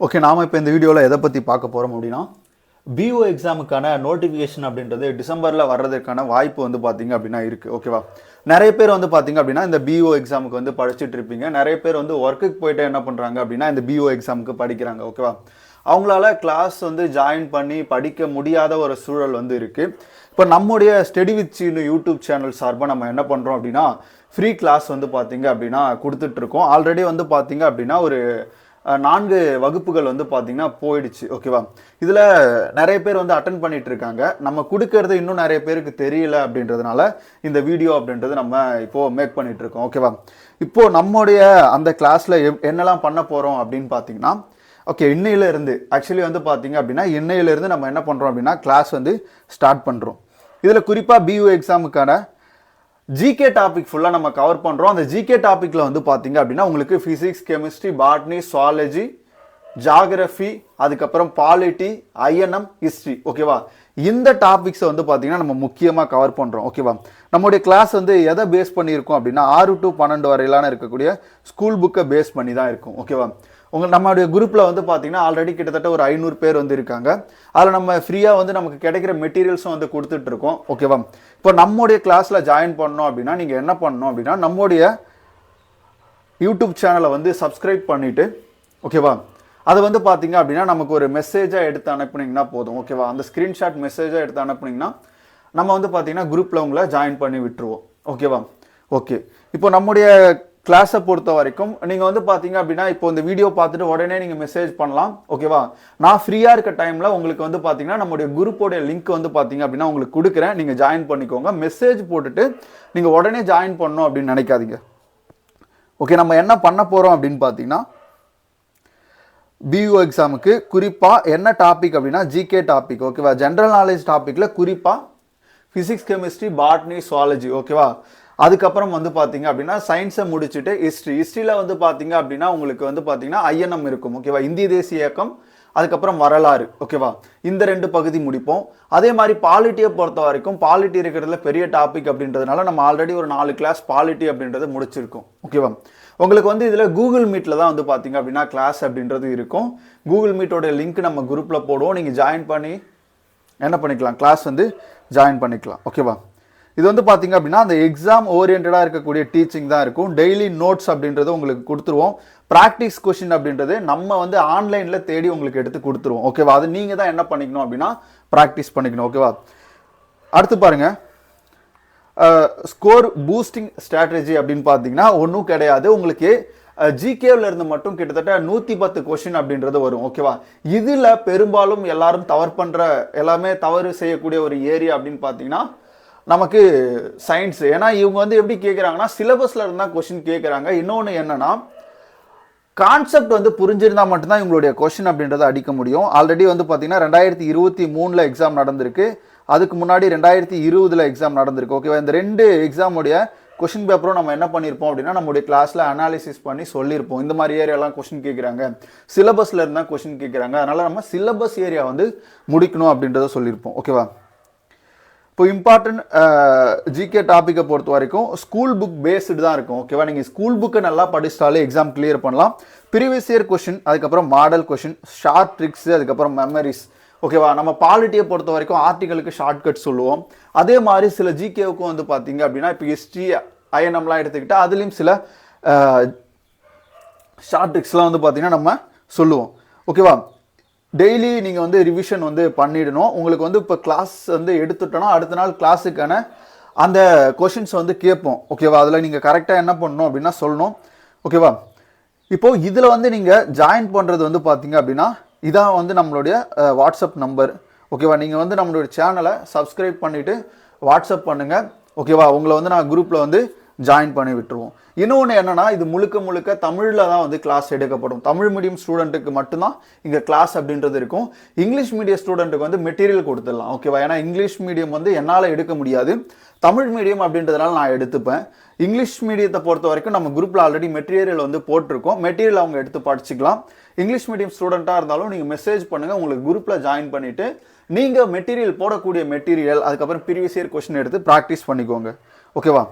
Okay நாம இப்போ இந்த வீடியோவில் எதை பற்றி பார்க்க போகிறோம் அப்படின்னா பிஓ எக்ஸாமுக்கான நோட்டிஃபிகேஷன் அப்படின்றது டிசம்பரில் வர்றதுக்கான வாய்ப்பு வந்து பார்த்திங்க அப்படின்னா இருக்குது ஓகேவா நிறைய பேர் வந்து பார்த்திங்க அப்படின்னா இந்த பிஓ எக்ஸாமுக்கு வந்து படிச்சுட்டு இருப்பீங்க. நிறைய பேர் வந்து ஒர்க்குக்கு போயிட்டு என்ன பண்ணுறாங்க அப்படின்னா இந்த பிஓ எக்ஸாமுக்கு படிக்கிறாங்க. ஓகேவா அவங்களால கிளாஸ் வந்து ஜாயின் பண்ணி படிக்க முடியாத ஒரு சூழல் வந்து இருக்குது இப்போ நம்முடைய study with Seenu YouTube channel சார்பாக நம்ம என்ன பண்ணுறோம் அப்படின்னா ஃப்ரீ கிளாஸ் வந்து பார்த்திங்க அப்படின்னா கொடுத்துட்ருக்கோம் ஆல்ரெடி வந்து பார்த்திங்க அப்படின்னா ஒரு நான்கு வகுப்புகள் வந்து பார்த்தீங்கன்னா போயிடுச்சு ஓகேவா இதில் நிறைய பேர் வந்து அட்டன் பண்ணிட்டு இருக்காங்க நம்ம கொடுக்கறது இன்னும் நிறைய பேருக்கு தெரியல அப்படின்றதுனால இந்த வீடியோ அப்படின்றது நம்ம இப்போது மேக் பண்ணிட்டு இருக்கோம் ஓகேவா இப்போ நம்முடைய அந்த கிளாஸில் என்னெல்லாம் பண்ண போகிறோம் அப்படின்னு பார்த்தீங்கன்னா ஓகே இன்னையிலேருந்து ஆக்சுவலி வந்து பார்த்தீங்க அப்படின்னா இன்னையிலேருந்து நம்ம என்ன பண்ணுறோம் அப்படின்னா கிளாஸ் வந்து ஸ்டார்ட் பண்ணுறோம் இதில் குறிப்பாக பியூ எக்ஸாமுக்கான ஜிகே டாபிக் ஃபுல்லாக நம்ம கவர் பண்ணுறோம் அந்த ஜிகே டாப்பிக்கில் வந்து பார்த்தீங்க அப்படின்னா உங்களுக்கு physics chemistry botany zoology geography அதுக்கப்புறம் பாலிட்டி ஐஎன்எம் ஹிஸ்ட்ரி ஓகேவா இந்த டாபிக்ஸை வந்து பார்த்தீங்கன்னா நம்ம முக்கியமாக கவர் பண்ணுறோம் ஓகேவா நம்முடைய கிளாஸ் வந்து எதை பேஸ் பண்ணியிருக்கோம் அப்படின்னா ஆறு டு பன்னெண்டு வரையிலான இருக்கக்கூடிய ஸ்கூல் புக்கை பேஸ் பண்ணி தான் இருக்கும். ஓகேவா உங்கள் நம்மளுடைய குரூப்பில் வந்து பார்த்தீங்கன்னா ஆல்ரெடி கிட்டத்தட்ட ஒரு ஐநூறு பேர் வந்து இருக்காங்க. அதில் நம்ம ஃப்ரீயாக வந்து நமக்கு கிடைக்கிற மெட்டீரியல்ஸும் வந்து கொடுத்துட்ருக்கோம் ஓகேவா இப்போ நம்முடைய கிளாஸில் ஜாயின் பண்ணோம் அப்படின்னா நீங்கள் என்ன பண்ணணும் அப்படின்னா நம்முடைய யூடியூப் சேனலை வந்து சப்ஸ்கிரைப் பண்ணிவிட்டு ஓகேவா அது வந்து பார்த்தீங்க அப்படின்னா நமக்கு ஒரு மெசேஜாக எடுத்து அனுப்புனீங்கன்னா போதும். ஓகேவா அந்த ஸ்க்ரீன்ஷாட் மெசேஜாக எடுத்து அனுப்புனீங்கன்னா நம்ம வந்து பார்த்தீங்கன்னா குரூப்பில் உங்களை ஜாயின் பண்ணி விட்டுருவோம். ஓகேவா ஓகே இப்போ நம்முடைய கிளாஸை பொறுத்த வரைக்கும் நீங்கள் வந்து பார்த்தீங்க அப்படின்னா இப்போ இந்த வீடியோ பார்த்துட்டு உடனே நீங்கள் மெசேஜ் பண்ணலாம் ஓகேவா நான் ஃப்ரீயாக இருக்க டைமில் உங்களுக்கு வந்து பார்த்தீங்கன்னா நம்முடைய குரூப்போடைய லிங்க் வந்து பார்த்தீங்க அப்படின்னா உங்களுக்கு கொடுக்குறேன். நீங்கள் ஜாயின் பண்ணிக்கோங்க. மெசேஜ் போட்டுட்டு நீங்கள் உடனே ஜாயின் பண்ணணும் அப்படின்னு நினைக்காதீங்க. ஓகே நம்ம என்ன பண்ண போகிறோம் அப்படின்னு பார்த்தீங்கன்னா பியூ எக்ஸாமுக்கு குறிப்பாக என்ன டாபிக் அப்படின்னா ஜிகே டாபிக் ஓகேவா ஜென்ரல் நாலேஜ் டாப்பிக்கில் குறிப்பாக ஃபிசிக்ஸ் கெமிஸ்ட்ரி பாட்னி சுவாலஜி ஓகேவா அதுக்கப்புறம் வந்து பார்த்தீங்க அப்படின்னா சயின்ஸை முடிச்சுட்டு ஹிஸ்ட்ரி ஹிஸ்ட்ரியில் வந்து பார்த்தீங்க அப்படின்னா உங்களுக்கு வந்து பார்த்தீங்கன்னா ஐஎன்எம் இருக்கும் ஓகேவா இந்திய தேசிய இயக்கம் அதுக்கப்புறம் வரலாறு ஓகேவா இந்த ரெண்டு பகுதி முடிப்போம். அதே மாதிரி பாலிட்டியை பொறுத்த வரைக்கும் பாலிட்டி இருக்கிறதுல பெரிய டாபிக் அப்படின்றதுனால நம்ம ஆல்ரெடி ஒரு நாலு கிளாஸ் பாலிட்டி அப்படின்றது முடிச்சிருக்கோம் ஓகேவா உங்களுக்கு வந்து இதில் கூகுள் மீட்டில் தான் வந்து பார்த்தீங்க அப்படின்னா கிளாஸ் அப்படின்றது இருக்கும். கூகுள் மீட்டோட லிங்க் நம்ம குரூப்பில் போடுவோம். நீங்கள் ஜாயின் பண்ணி என்ன பண்ணிக்கலாம்? கிளாஸ் வந்து ஜாயின் பண்ணிக்கலாம் ஓகேவா இது வந்து பார்த்தீங்க அப்படின்னா அந்த எக்ஸாம் ஓரியன்டாக இருக்கக்கூடிய டீச்சிங் தான் இருக்கும். டெய்லி நோட்ஸ் அப்படின்றது உங்களுக்கு கொடுத்துருவோம். ப்ராக்டிஸ் கொஷின் அப்படின்றது நம்ம வந்து ஆன்லைனில் தேடி உங்களுக்கு எடுத்து கொடுத்துருவோம். ஓகேவா அது நீங்கள் தான் என்ன பண்ணிக்கணும் அப்படின்னா ப்ராக்டிஸ் பண்ணிக்கணும். ஓகேவா அடுத்து பாருங்க. ஸ்கோர் பூஸ்டிங் ஸ்ட்ராட்டஜி அப்படின்னு பார்த்தீங்கன்னா ஒன்றும் கிடையாது. உங்களுக்கு ஜிகேவில் இருந்து மட்டும் கிட்டத்தட்ட நூற்றி பத்து கொஷின் அப்படின்றது வரும். ஓகேவா இதில் பெரும்பாலும் எல்லாரும் தவறு பண்ணுற எல்லாமே தவறு செய்யக்கூடிய ஒரு ஏரியா அப்படின்னு பார்த்தீங்கன்னா நமக்கு சயின்ஸ் ஏன்னா இவங்க வந்து எப்படி கேட்குறாங்கன்னா சிலபஸில் இருந்தால் கொஷின் கேட்குறாங்க இன்னொன்று என்னன்னா கான்செப்ட் வந்து புரிஞ்சிருந்தா மட்டும்தான் இவங்களுடைய கொஷின் அப்படின்றத அடிக்க முடியும். ஆல்ரெடி வந்து பார்த்தீங்கன்னா ரெண்டாயிரத்தி இருபத்தி மூணில் எக்ஸாம் நடந்திருக்கு. அதுக்கு முன்னாடி ரெண்டாயிரத்தி இருபதில் எக்ஸாம் நடந்திருக்கு. ஓகேவா இந்த ரெண்டு எக்ஸாமுடைய கொஷின் பேப்பரும் நம்ம என்ன பண்ணியிருப்போம் அப்படின்னா நம்முடைய கிளாஸில் அனாலிசிஸ் பண்ணி சொல்லியிருப்போம் இந்த மாதிரி ஏரியாலாம் கொஷின் கேட்குறாங்க சிலபஸில் இருந்தால் கொஷின் கேட்குறாங்க அதனால் நம்ம சிலபஸ் ஏரியா வந்து முடிக்கணும் அப்படின்றத சொல்லியிருப்போம் ஓகேவா இப்போ இம்பார்ட்டன்ட் ஜிகே டாப்பிக்கை பொறுத்த வரைக்கும் ஸ்கூல் புக் பேஸ்டு தான் இருக்கும். ஓகேவா நீங்கள் ஸ்கூல் புக்கை நல்லா படிச்சிட்டாலே எக்ஸாம் கிளியர் பண்ணலாம். ப்ரீவியஸ் இயர் கொஷின் அதுக்கப்புறம் மாடல் கொஷின் ஷார்ட் ட்ரிக்ஸ் அதுக்கப்புறம் மெமரிஸ் ஓகேவா நம்ம பாலிட்டியை பொறுத்த வரைக்கும் ஆர்டிகளுக்கு ஷார்ட்கட் சொல்லுவோம். அதே மாதிரி சில ஜிகேவுக்கும் வந்து பார்த்தீங்க அப்படின்னா இப்போ ஹிஸ்ட்ரி ஐஎன்எம்லாம் எடுத்துக்கிட்டால் அதுலேயும் சில ஷார்ட் ட்ரிக்ஸ்லாம் வந்து பார்த்தீங்கன்னா நம்ம சொல்லுவோம். ஓகேவா டெய்லி நீங்கள் வந்து ரிவிஷன் வந்து பண்ணிடணும். உங்களுக்கு வந்து இப்போ கிளாஸ் வந்து எடுத்துட்டோன்னா அடுத்த நாள் கிளாஸுக்கான அந்த கொஷின்ஸ் வந்து கேட்போம். ஓகேவா அதில் நீங்கள் கரெக்டாக என்ன பண்ணணும் அப்படின்னா சொல்லணும். ஓகேவா இப்போது இதில் வந்து நீங்கள் ஜாயின் பண்ணுறது வந்து பார்த்தீங்க அப்படின்னா இதான் வந்து நம்மளுடைய வாட்ஸ்அப் நம்பர் ஓகேவா நீங்கள் வந்து நம்மளுடைய சேனலை சப்ஸ்கிரைப் பண்ணிவிட்டு வாட்ஸ்அப் பண்ணுங்கள் ஓகேவா உங்களை வந்து நான் குரூப்பில் வந்து ஜாயின் பண்ணி விட்டுருவோம். இன்னொன்று என்னென்னா இது முழுக்க முழுக்க தமிழில் தான் வந்து கிளாஸ் எடுக்கப்படும். தமிழ் மீடியம் ஸ்டூடெண்ட்டுக்கு மட்டும்தான் இங்கே கிளாஸ் அப்படின்றது இருக்கும். இங்கிலீஷ் மீடியம் ஸ்டூடெண்ட்டுக்கு வந்து மெட்டீரியல் கொடுத்துடலாம் ஓகேவா ஏன்னா இங்கிலீஷ் மீடியம் வந்து என்னால் எடுக்க முடியாது. தமிழ் மீடியம் அப்படின்றதுனால நான் எடுத்துப்பேன். இங்கிலீஷ் மீடியத்தை பொறுத்த வரைக்கும் நம்ம குரூப்பில் ஆல்ரெடி மெட்டீரியல் வந்து போட்டிருக்கோம். மெட்டீரியல் அவங்க எடுத்து படிச்சுக்கலாம். இங்கிலீஷ் மீடியம் ஸ்டூடெண்ட்டாக இருந்தாலும் நீங்கள் மெசேஜ் பண்ணுங்கள் உங்களுக்கு குரூப்பில் ஜாயின் பண்ணிவிட்டு நீங்கள் மெட்டீரியல் போடக்கூடிய மெட்டீரியல் அதுக்கப்புறம் ப்ரீவியஸ் இயர் கொஷின் எடுத்து ப்ராக்டிஸ் பண்ணிக்கோங்க. ஓகேவா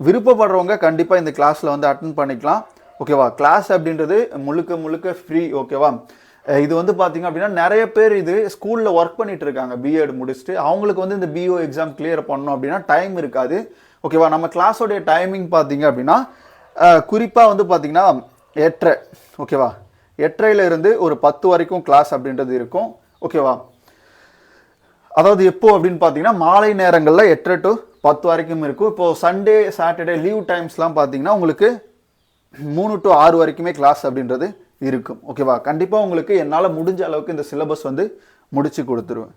விருப்பப்படுறவங்க கண்டிப்பாக இந்த கிளாஸில் வந்து அட்டன் பண்ணிக்கலாம். ஓகேவா கிளாஸ் அப்படின்றது முழுக்க முழுக்க ஃப்ரீ ஓகேவா இது வந்து பார்த்தீங்க அப்படின்னா நிறைய பேர் இது ஸ்கூலில் ஒர்க் பண்ணிட்டு இருக்காங்க. பிஎட் முடிச்சுட்டு. அவங்களுக்கு வந்து இந்த பிஓ எக்ஸாம் கிளியர் பண்ணணும் அப்படின்னா டைம் இருக்காது. ஓகேவா நம்ம கிளாஸோடைய டைமிங் பார்த்தீங்க அப்படின்னா குறிப்பாக வந்து பார்த்தீங்கன்னா எட்டரை. ஓகேவா எட்டரையிலேருந்து ஒரு பத்து வரைக்கும் கிளாஸ் அப்படின்றது இருக்கும். ஓகேவா அதாவது எப்போ அப்படின்னு பார்த்தீங்கன்னா மாலை நேரங்களில் எட்டரை டு பத்து வரைக்கும் இருக்கும். இப்போது சண்டே சாட்டர்டே லீவ் டைம்ஸ்லாம் பார்த்தீங்கன்னா உங்களுக்கு மூணு டு ஆறு வரைக்குமே கிளாஸ் அப்படின்றது இருக்கும். ஓகேவா கண்டிப்பாக உங்களுக்கு என்னால் முடிஞ்ச அளவுக்கு இந்த சிலபஸ் வந்து முடித்து கொடுத்துருவேன்.